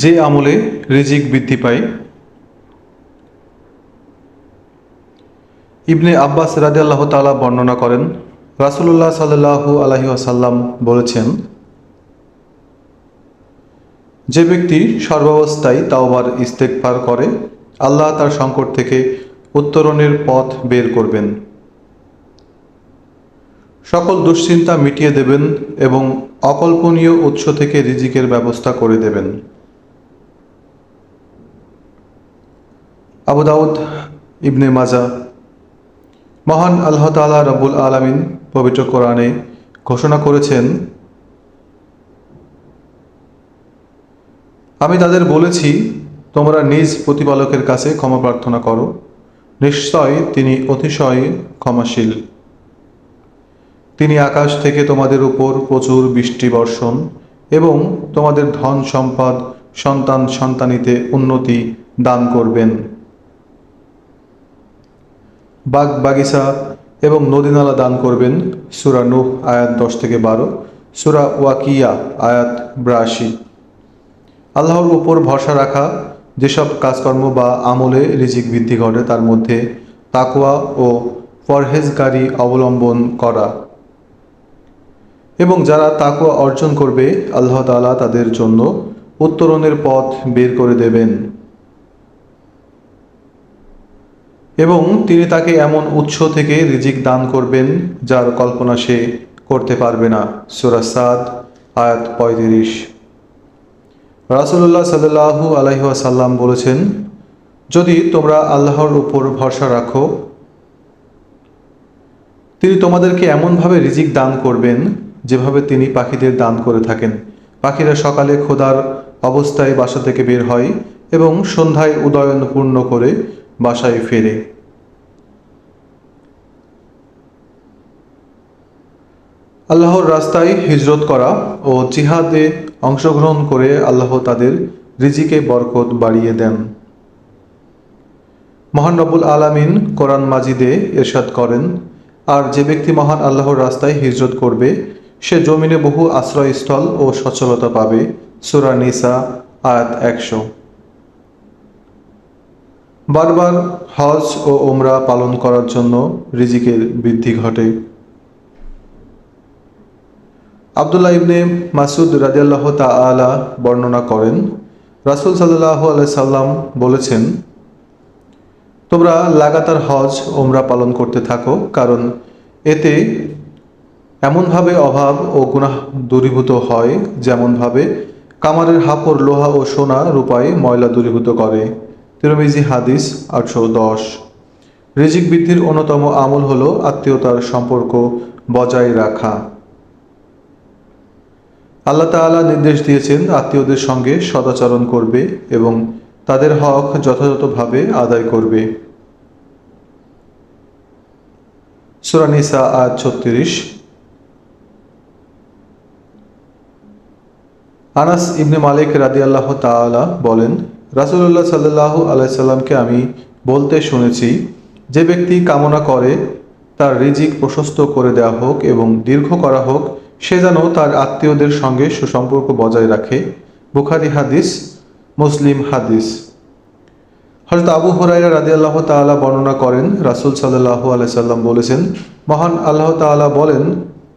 যে আমলে রিজিক বৃদ্ধি পায়। ইবনে আব্বাস রাজি আল্লাহ তালা বর্ণনা করেন রাসুল্লাহ সাল্লাহু আলহি আসাল্লাম বলেছেন, যে ব্যক্তি সর্বাবস্থায় তাওবার ইস্তেকফার করে, আল্লাহ তার সংকট থেকে উত্তরণের পথ বের করবেন। সকল দুশ্চিন্তা মিটিয়ে দেবেন এবং অকল্পনীয় উৎস থেকে রিজিকের ব্যবস্থা করে দেবেন। আবু দাউদ ইবনে মাজা। মহান আল্লাহ তালা রব্বুল আলমিন পবিত্র কোরআনে ঘোষণা করেছেন, আমি তাদের বলেছি, তোমরা নিজ প্রতিপালকের কাছে ক্ষমা প্রার্থনা করো। নিশ্চয় তিনি অতিশয় ক্ষমাশীল। তিনি আকাশ থেকে তোমাদের উপর প্রচুর বৃষ্টি বর্ষণ এবং তোমাদের ধন সম্পদ সন্তান সন্তানিতে উন্নতি দান করবেন। বাগ বাগিচা এবং নদীনালা দান করবেন। সুরা নুহ, আয়াত দশ থেকে বারো। সুরা ওয়াকিয়া, আয়াত ব্রাশি। আল্লাহর উপর ভরসা রাখা যেসব কাজকর্ম বা আমলে রিজিক বৃদ্ধি ঘটে, তার মধ্যে তাকুয়া ও পরহেজগারি অবলম্বন করা। এবং যারা তাকুয়া অর্জন করবে, আল্লাহ তালা তাদের জন্য উত্তরণের পথ বের করে দেবেন। এবং তিনি তাকে এমন উৎস থেকে রিজিক দান করবেন যার কল্পনা সে করতে পারবে না। সুরাসাদ আয়াত পঁয়ত্রিশ। রাসুল্লাহ সাল্লাহু আলহিহাসাল্লাম বলেছেন, যদি তোমরা আল্লাহর উপর ভরসা রাখো, তিনি তোমাদেরকে এমনভাবে রিজিক দান করবেন যেভাবে তিনি পাখিদের দান করে থাকেন। পাখিরা সকালে খোদার অবস্থায় বাসা থেকে বের হয় এবং সন্ধ্যায় উদয়ন পূর্ণ করে বাসায় ফেরে। আল্লাহর রাস্তায় হিজরত করা ও জিহাদে অংশগ্রহণ করে আল্লাহ তাদের রিজিকে বরকত বাড়িয়ে দেন। মহান রবুল আলামিন কোরআন মাজিদে এরশাদ করেন, আর যে ব্যক্তি মহান আল্লাহর রাস্তায় হিজরত করবে, সে জমিনে বহু আশ্রয়স্থল ও সচ্ছলতা পাবে। সুরা নিসা, আয়াত একশো। বারবার হজ ও ওমরা পালন করার জন্য রিজিকের বৃদ্ধি ঘটে। আবদুল্লাহ ইবনে মাসুদ রাজিয়াল্লাহ তালা বর্ণনা করেন, রাসুল সাল্লাহ সাল্লাম বলেছেন, তোমরা লাগাতার হজ ওমরা পালন করতে থাকো, কারণ এতে এমনভাবে অভাব ও গুনাহ দূরীভূত হয়, যেমনভাবে কামারের হাপড়, লোহা ও সোনা রূপায় ময়লা দূরীভূত করে। তিরমিজি হাদিস আটশো দশ। রিজিক বৃদ্ধির অন্যতম আমল হল আত্মীয়তার সম্পর্ক বজায় রাখা। আল্লাহ তাআলা নির্দেশ দিয়েছেন আত্মীয়দের সঙ্গে সদাচরণ করবে এবং তাদের হক যথাযথভাবে আদায় করবে। সুরানিসা আজ ছত্রিশ। আনাস ইবনে মালিক রাদি আল্লাহ তালা বলেন রাসুল্লাহ সাল্লাহ আলাইসাল্লামকে আমি বলতে শুনেছি, যে ব্যক্তি কামনা করে, তার রিজিক প্রশস্ত করে দেওয়া হোক এবং দীর্ঘ করা হোক, সে যেন তার আত্মীয়দের সঙ্গে সুসম্পর্ক বজায় রাখে। বুখারি হাদিস, মুসলিম হাদিস। হজরত আবু হরাইরা রাদি আল্লাহ তালা বর্ণনা করেন, রাসুল সাল্লাহ আলাইসাল্লাম বলেছেন, মহান আল্লাহ তালা বলেন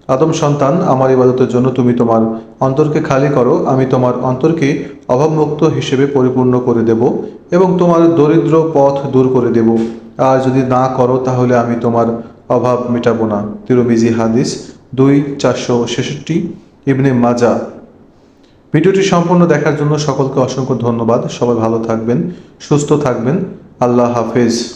আদম সন্তান আমার ইবাদতের জন্য তুমি তোমার অন্তরকে খালি করো, আমি তোমার অন্তরকে অভাবমুক্ত হিসেবে পরিপূর্ণ করে দেব এবং তোমার দরিদ্র পথ দূর করে দেব। আর যদি না করো, তাহলে আমি তোমার অভাব মেটাব না। তিরমিজি হাদিস দুই চারশো ছেষট্টি, ইবনে মাজা। ভিডিওটি সম্পূর্ণ দেখার জন্য সকলকে অসংখ্য ধন্যবাদ। সবাই ভালো থাকবেন, সুস্থ থাকবেন। আল্লাহ হাফেজ।